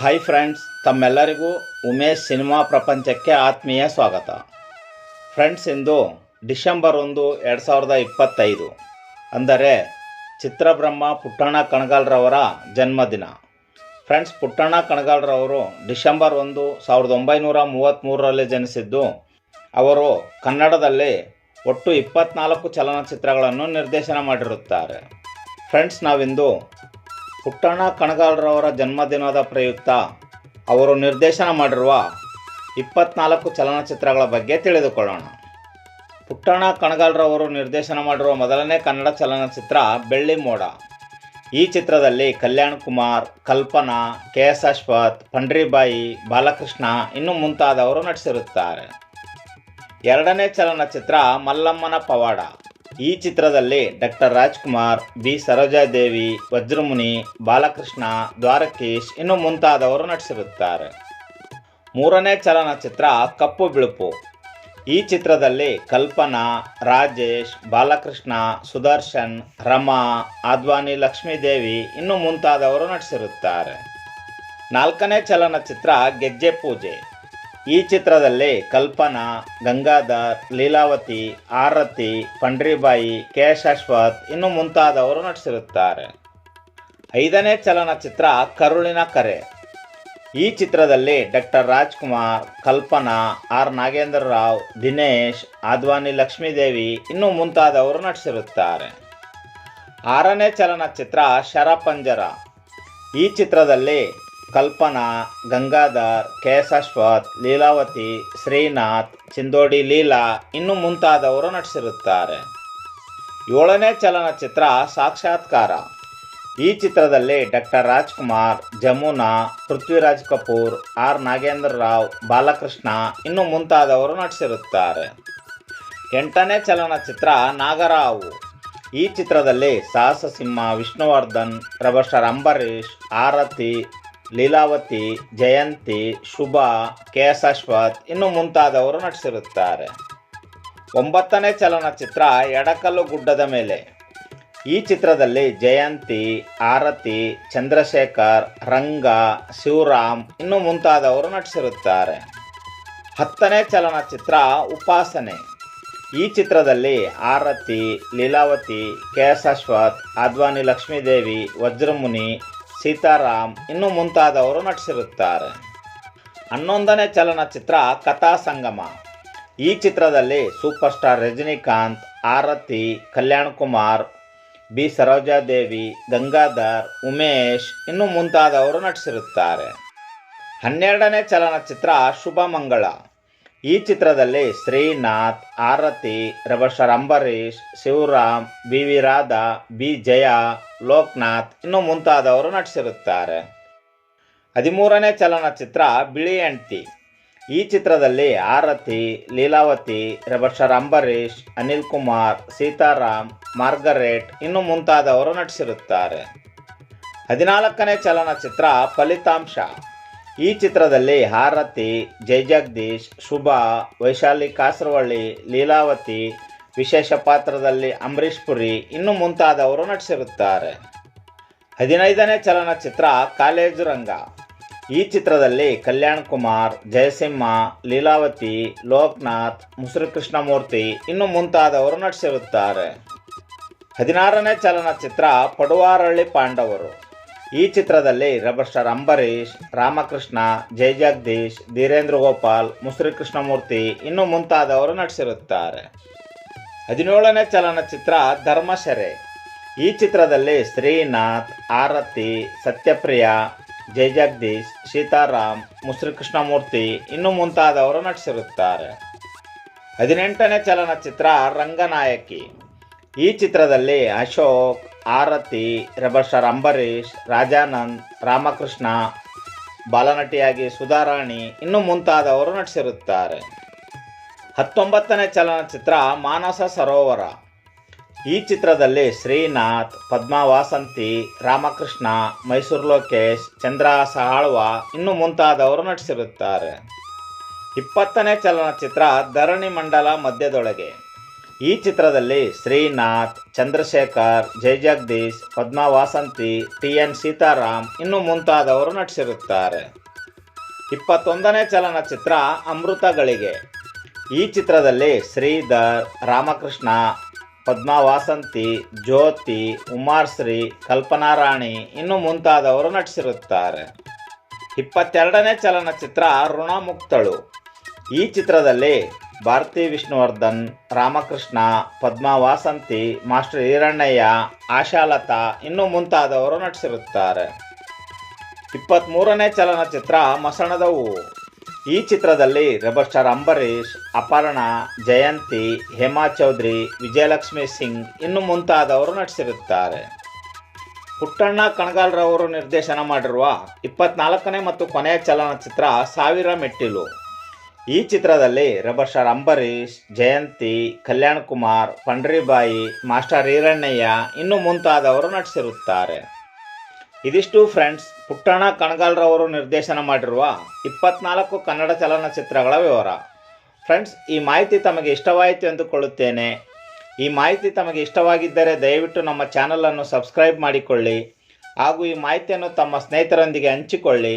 Hi friends ತಮ್ಮೆಲ್ಲರಿಗೂ Umesh cinema ಪ್ರಪಂಚಕ್ಕೆ ಆತ್ಮೀಯ ಸ್ವಾಗತ. ಫ್ರೆಂಡ್ಸ್ ಇಂದು ಡಿಸೆಂಬರ್ ಒಂದು, ಎರಡು ಸಾವಿರದ ಇಪ್ಪತ್ತೈದು. ಅಂದರೆ ಚಿತ್ರಬ್ರಹ್ಮ ಪುಟ್ಟಣ್ಣ ಕಣಗಾಲ್ರವರ ಜನ್ಮದಿನ. ಫ್ರೆಂಡ್ಸ್ ಪುಟ್ಟಣ್ಣ ಕಣಗಾಲ್ರವರು ಡಿಸೆಂಬರ್ ಒಂದು, ಸಾವಿರದ ಒಂಬೈನೂರ ಮೂವತ್ತ್ಮೂರರಲ್ಲಿ ಜನಿಸಿದ್ದು. ಅವರು ಕನ್ನಡದಲ್ಲಿ ಒಟ್ಟು ಇಪ್ಪತ್ನಾಲ್ಕು ಚಲನಚಿತ್ರಗಳನ್ನು ನಿರ್ದೇಶನ ಮಾಡಿರುತ್ತಾರೆ. ಫ್ರೆಂಡ್ಸ್ ನಾವಿಂದು ಪುಟ್ಟಣ್ಣ ಕಣಗಾಲ್ರವರ ಜನ್ಮದಿನದ ಪ್ರಯುಕ್ತ ಅವರು ನಿರ್ದೇಶನ ಮಾಡಿರುವ ಇಪ್ಪತ್ನಾಲ್ಕು ಚಲನಚಿತ್ರಗಳ ಬಗ್ಗೆ ತಿಳಿದುಕೊಳ್ಳೋಣ. ಪುಟ್ಟಣ್ಣ ಕಣಗಾಲ್ರವರು ನಿರ್ದೇಶನ ಮಾಡಿರುವ ಮೊದಲನೇ ಕನ್ನಡ ಚಲನಚಿತ್ರ ಬೆಳ್ಳಿ ಮೋಡ. ಈ ಚಿತ್ರದಲ್ಲಿ ಕಲ್ಯಾಣ್ ಕುಮಾರ್, ಕಲ್ಪನಾ, ಕೆ ಎಸ್ ಅಶ್ವಥ್, ಪಂಡ್ರಿಬಾಯಿ, ಬಾಲಕೃಷ್ಣ ಇನ್ನು ಮುಂತಾದವರು ನಟಿಸಿರುತ್ತಾರೆ. ಎರಡನೇ ಚಲನಚಿತ್ರ ಮಲ್ಲಮ್ಮನ ಪವಾಡ. ಈ ಚಿತ್ರದಲ್ಲಿ ಡಾಕ್ಟರ್ ರಾಜ್ಕುಮಾರ್ ಬಿ ಸರೋಜಾದೇವಿ, ವಜ್ರಮುನಿ, ಬಾಲಕೃಷ್ಣ, ದ್ವಾರಕೀಶ್ ಇನ್ನು ಮುಂತಾದವರು ನಟಿಸಿರುತ್ತಾರೆ. ಮೂರನೇ ಚಲನಚಿತ್ರ ಕಪ್ಪು ಬಿಳುಪು. ಈ ಚಿತ್ರದಲ್ಲಿ ಕಲ್ಪನಾ, ರಾಜೇಶ್, ಬಾಲಕೃಷ್ಣ, ಸುದರ್ಶನ್, ರಮಾ, ಆದ್ವಾನಿ, ಲಕ್ಷ್ಮೀದೇವಿ ಇನ್ನು ಮುಂತಾದವರು ನಟಿಸಿರುತ್ತಾರೆ. ನಾಲ್ಕನೇ ಚಲನಚಿತ್ರ ಗೆಜ್ಜೆ ಪೂಜೆ. ಈ ಚಿತ್ರದಲ್ಲಿ ಕಲ್ಪನಾ, ಗಂಗಾಧರ್, ಲೀಲಾವತಿ, ಆರತಿ, ಪಂಡ್ರಿಬಾಯಿ ಕೆ ಶಾಶ್ವತ್ ಇನ್ನು ಮುಂತಾದವರು ನಟಿಸಿರುತ್ತಾರೆ. ಐದನೇ ಚಲನಚಿತ್ರ ಕರುಳಿನ ಕರೆ. ಈ ಚಿತ್ರದಲ್ಲಿ ಡಾಕ್ಟರ್ ರಾಜ್ಕುಮಾರ್, ಕಲ್ಪನಾ, ಆರ್ ನಾಗೇಂದ್ರ ರಾವ್, ದಿನೇಶ್, ಆದ್ವಾನಿ ಲಕ್ಷ್ಮೀದೇವಿ ಇನ್ನು ಮುಂತಾದವರು ನಟಿಸಿರುತ್ತಾರೆ. ಆರನೇ ಚಲನಚಿತ್ರ ಶರಪಂಜರ. ಈ ಚಿತ್ರದಲ್ಲಿ ಕಲ್ಪನಾ, ಗಂಗಾಧರ್ ಕೆ ಎಸ್ ಅಶ್ವಥ್ ಲೀಲಾವತಿ, ಶ್ರೀನಾಥ್, ಚಿಂದೋಡಿ ಲೀಲಾ ಇನ್ನು ಮುಂತಾದವರು ನಟಿಸಿರುತ್ತಾರೆ. ಏಳನೇ ಚಲನಚಿತ್ರ ಸಾಕ್ಷಾತ್ಕಾರ. ಈ ಚಿತ್ರದಲ್ಲಿ ಡಾಕ್ಟರ್ ರಾಜ್ಕುಮಾರ್, ಜಮುನಾ, ಪೃಥ್ವಿರಾಜ್ ಕಪೂರ್, ಆರ್ ನಾಗೇಂದ್ರ ರಾವ್, ಬಾಲಕೃಷ್ಣ ಇನ್ನು ಮುಂತಾದವರು ನಟಿಸಿರುತ್ತಾರೆ. ಎಂಟನೇ ಚಲನಚಿತ್ರ ನಾಗರಾವು. ಈ ಚಿತ್ರದಲ್ಲಿ ಸಾಹಸ ಸಿಂಹ ವಿಷ್ಣುವರ್ಧನ್ ಪ್ರಭಸ್ಟರ್ ಅಂಬರೀಶ್ ಆರತಿ ಲೀಲಾವತಿ, ಜಯಂತಿ, ಶುಭಾ ಕೆ ಎಸ್ ಅಶ್ವಥ್ ಇನ್ನು ಮುಂತಾದವರು ನಟಿಸಿರುತ್ತಾರೆ. ಒಂಬತ್ತನೇ ಚಲನಚಿತ್ರ ಎಡಕಲ್ಲು ಗುಡ್ಡದ ಮೇಲೆ. ಈ ಚಿತ್ರದಲ್ಲಿ ಜಯಂತಿ, ಆರತಿ, ಚಂದ್ರಶೇಖರ್, ರಂಗ, ಶಿವರಾಮ್ ಇನ್ನು ಮುಂತಾದವರು ನಟಿಸಿರುತ್ತಾರೆ. ಹತ್ತನೇ ಚಲನಚಿತ್ರ ಉಪಾಸನೆ. ಈ ಚಿತ್ರದಲ್ಲಿ ಆರತಿ, ಲೀಲಾವತಿ ಕೆ ಎಸ್ ಅಶ್ವಥ್ ಆದ್ವಾನಿ ಲಕ್ಷ್ಮೀದೇವಿ, ವಜ್ರಮುನಿ ಸೀತಾರಾಮ್ ಇನ್ನು ಮುಂತಾದವರು ನಟಿಸಿರುತ್ತಾರೆ. ಹನ್ನೊಂದನೇ ಚಲನಚಿತ್ರ ಕಥಾ ಸಂಗಮ. ಈ ಚಿತ್ರದಲ್ಲಿ super star Rajinikanth, Aarathi, Kalyan Kumar, B. Sarojadevi, Gangadhar, Umesh ಇನ್ನು ಮುಂತಾದವರು ನಟಿಸಿರುತ್ತಾರೆ. ಹನ್ನೆರಡನೇ ಚಲನಚಿತ್ರ ಶುಭ ಮಂಗಳ ಈ ಚಿತ್ರದಲ್ಲಿ Srinath, Aarathi ರವಶರ್ Ambareesh, Shivaram B V Radha B Jaya Loknath ಇನ್ನು ಮುಂತಾದವರು ನಟಿಸಿರುತ್ತಾರೆ. ಹದಿಮೂರನೇ ಚಲನಚಿತ್ರ ಬಿಳಿ ಹೆಂಡ್ತಿ. ಈ ಚಿತ್ರದಲ್ಲಿ ಆರತಿ, ಲೀಲಾವತಿ ರವಶರ್ ಅಂಬರೀಷ್, ಅನಿಲ್ ಕುಮಾರ್, ಸೀತಾರಾಮ್, ಮಾರ್ಗರೇಟ್ ಇನ್ನು ಮುಂತಾದವರು ನಟಿಸಿರುತ್ತಾರೆ. ಹದಿನಾಲ್ಕನೇ ಚಲನಚಿತ್ರ ಫಲಿತಾಂಶ. ಈ ಚಿತ್ರದಲ್ಲಿ ಆರತಿ ಜಯಜಗದೀಶ್ ಶುಭ, ವೈಶಾಲಿ ಕಾಸರವಳ್ಳಿ, ಲೀಲಾವತಿ, ವಿಶೇಷ ಪಾತ್ರದಲ್ಲಿ ಅಂಬರೀಷ್ ಪುರಿ ಇನ್ನು ಮುಂತಾದವರು ನಟಿಸಿರುತ್ತಾರೆ. ಹದಿನೈದನೇ ಚಲನಚಿತ್ರ ಕಾಲೇಜು ರಂಗ. ಈ ಚಿತ್ರದಲ್ಲಿ ಕಲ್ಯಾಣ್ ಕುಮಾರ್, ಜಯಸಿಂಹ, ಲೀಲಾವತಿ, ಲೋಕನಾಥ್ ಮುಸುರು ಕೃಷ್ಣಮೂರ್ತಿ ಇನ್ನು ಮುಂತಾದವರು ನಟಿಸಿರುತ್ತಾರೆ. ಹದಿನಾರನೇ ಚಲನಚಿತ್ರ ಪಡುವಾರಳ್ಳಿ ಪಾಂಡವರು. ಈ ಚಿತ್ರದಲ್ಲಿ ರಬರ್ ಸ್ಟಾರ್ ಅಂಬರೀಷ್, ರಾಮಕೃಷ್ಣ ಜಯಜಗದೀಶ್ ಧೀರೇಂದ್ರ ಗೋಪಾಲ್, ಮುಸುರಿ ಕೃಷ್ಣಮೂರ್ತಿ ಇನ್ನು ಮುಂತಾದವರು ನಟಿಸಿರುತ್ತಾರೆ. ಹದಿನೇಳನೇ ಚಲನಚಿತ್ರ ಧರ್ಮಶೆರೆ. ಈ ಚಿತ್ರದಲ್ಲಿ ಶ್ರೀನಾಥ್, ಆರತಿ, ಸತ್ಯಪ್ರಿಯ ಜಯಜಗದೀಶ್ ಸೀತಾರಾಮ್, ಮುಸುರಿ ಕೃಷ್ಣಮೂರ್ತಿ ಇನ್ನು ಮುಂತಾದವರು ನಟಿಸಿರುತ್ತಾರೆ. ಹದಿನೆಂಟನೇ ಚಲನಚಿತ್ರ ರಂಗನಾಯಕಿ. ಈ ಚಿತ್ರದಲ್ಲಿ ಅಶೋಕ್ ಆರತಿ ರಬಸರ್ ಅಂಬರೀಷ್, ರಾಜಾನಂದ್, ರಾಮಕೃಷ್ಣ, ಬಾಲನಟಿಯಾಗಿ ಸುಧಾರಾಣಿ ಇನ್ನು ಮುಂತಾದವರು ನಟಿಸಿರುತ್ತಾರೆ. ಹತ್ತೊಂಬತ್ತನೇ ಚಲನಚಿತ್ರ ಮಾನಸ ಸರೋವರ. ಈ ಚಿತ್ರದಲ್ಲಿ ಶ್ರೀನಾಥ್ ಪದ್ಮಾ ವಾಸಂತಿ ರಾಮಕೃಷ್ಣ, ಮೈಸೂರು ಲೋಕೇಶ್, ಚಂದ್ರ ಸಹಾಳ್ವ ಇನ್ನು ಮುಂತಾದವರು ನಟಿಸಿರುತ್ತಾರೆ. ಇಪ್ಪತ್ತನೇ ಚಲನಚಿತ್ರ ಧರಣಿ ಮಂಡಲ ಮಧ್ಯದೊಳಗೆ. ಈ ಚಿತ್ರದಲ್ಲಿ ಶ್ರೀನಾಥ್, ಚಂದ್ರಶೇಖರ್ ಜಯಜಗದೀಶ್ ಪದ್ಮಾ ವಾಸಂತಿ, ಟಿ ಎನ್ ಸೀತಾರಾಮ್ ಇನ್ನು ಮುಂತಾದವರು ನಟಿಸಿರುತ್ತಾರೆ. ಇಪ್ಪತ್ತೊಂದನೇ ಚಲನಚಿತ್ರ ಅಮೃತಗಳಿಗೆ. ಈ ಚಿತ್ರದಲ್ಲಿ ಶ್ರೀಧರ್, ರಾಮಕೃಷ್ಣ, ಪದ್ಮಾ ವಾಸಂತಿ, ಜ್ಯೋತಿ, ಉಮಾಶ್ರೀ ಕಲ್ಪನಾ ರಾಣಿ ಇನ್ನು ಮುಂತಾದವರು ನಟಿಸಿರುತ್ತಾರೆ. ಇಪ್ಪತ್ತೆರಡನೇ ಚಲನಚಿತ್ರ ಋಣಮುಕ್ತಳು. ಈ ಚಿತ್ರದಲ್ಲಿ ಭಾರತಿ ವಿಷ್ಣುವರ್ಧನ್, ರಾಮಕೃಷ್ಣ ಪದ್ಮಾ ವಾಸಂತಿ ಮಾಸ್ಟರ್ ಈರಣ್ಣಯ್ಯ, ಆಶಾಲತಾ ಇನ್ನು ಮುಂತಾದವರು ನಟಿಸಿರುತ್ತಾರೆ. ಇಪ್ಪತ್ತ್ಮೂರನೇ ಚಲನಚಿತ್ರ ಮಸಣದವು. ಈ ಚಿತ್ರದಲ್ಲಿ ರೆಬಲ್ ಸ್ಟಾರ್ ಅಂಬರೀಷ್, ಅಪರ್ಣ, ಜಯಂತಿ, ಹೇಮಾ ಚೌಧರಿ, ವಿಜಯಲಕ್ಷ್ಮಿ ಸಿಂಗ್ ಇನ್ನು ಮುಂತಾದವರು ನಟಿಸಿರುತ್ತಾರೆ. ಪುಟ್ಟಣ್ಣ ಕಣಗಾಲ್ರವರು ನಿರ್ದೇಶನ ಮಾಡಿರುವ ಇಪ್ಪತ್ನಾಲ್ಕನೇ ಮತ್ತು ಕೊನೆಯ ಚಲನಚಿತ್ರ ಸಾವಿರ ಮೆಟ್ಟಿಲು. ಈ ಚಿತ್ರದಲ್ಲಿ rebel star Ambareesh, Jayanthi, Kalyan Kumar, Pandribai, master Eranayya ಇನ್ನು ಮುಂತಾದವರು ನಟಿಸಿರುತ್ತಾರೆ. ಇದಿಷ್ಟು ಫ್ರೆಂಡ್ಸ್ ಪುಟ್ಟಣ ಕಣಗಾಲ್ರವರು ನಿರ್ದೇಶನ ಮಾಡಿರುವ ಇಪ್ಪತ್ನಾಲ್ಕು ಕನ್ನಡ ಚಲನಚಿತ್ರಗಳ ವಿವರ. ಫ್ರೆಂಡ್ಸ್ ಈ ಮಾಹಿತಿ ತಮಗೆ ಇಷ್ಟವಾಯಿತು ಎಂದುಕೊಳ್ಳುತ್ತೇನೆ. ಈ ಮಾಹಿತಿ ತಮಗೆ ಇಷ್ಟವಾಗಿದ್ದರೆ ದಯವಿಟ್ಟು ನಮ್ಮ ಚಾನಲನ್ನು ಸಬ್ಸ್ಕ್ರೈಬ್ ಮಾಡಿಕೊಳ್ಳಿ ಹಾಗೂ ಈ ಮಾಹಿತಿಯನ್ನು ತಮ್ಮ ಸ್ನೇಹಿತರೊಂದಿಗೆ ಹಂಚಿಕೊಳ್ಳಿ.